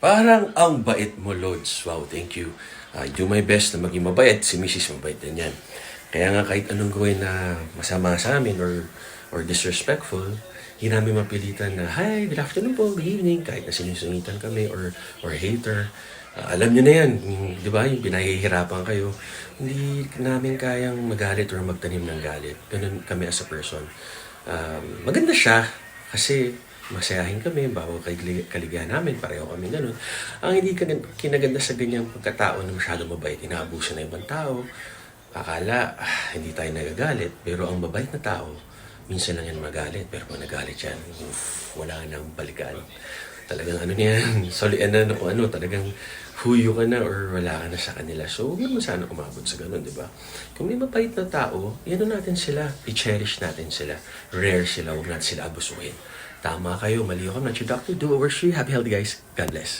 Parang ang bait mo, Lods. Wow, thank you. I do my best na maging mabait. Si Mrs. mabait din yan. Kaya nga kahit anong gawin na masama sa amin or or disrespectful, hindi namin mapilitan na, Hi, good afternoon po, good evening, kahit na sinusungitan kami or or hater. Ah, alam nyo na yan, yung- di ba, yung pinahihirapan kayo, hindi namin kayang magalit or magtanim ng galit. Ganun kami as a person. Um, maganda siya kasi masayahin kami, kay kaligayahan namin, pareho kami ganun. Ang hindi kinaganda sa ganyang pagkatao na masyado mabait, inaabuso na ibang tao, akala ah, hindi tayo nagagalit, pero ang mabait na tao, minsan lang yan magalit, pero pag nagalit yan, uff, wala nang balikan. Talagang ano niyan, sorry, ano, ano, ano, talagang huyo ka na or wala ka na sa kanila. So, huwag naman sana umabot sa ganun, di ba? Kung may mapait na tao, yan natin sila, i-cherish natin sila. Rare sila, huwag natin sila abusuhin. Tama kayo, mali ako. Not your doctor. Do for you. Happy, healthy guys. God bless.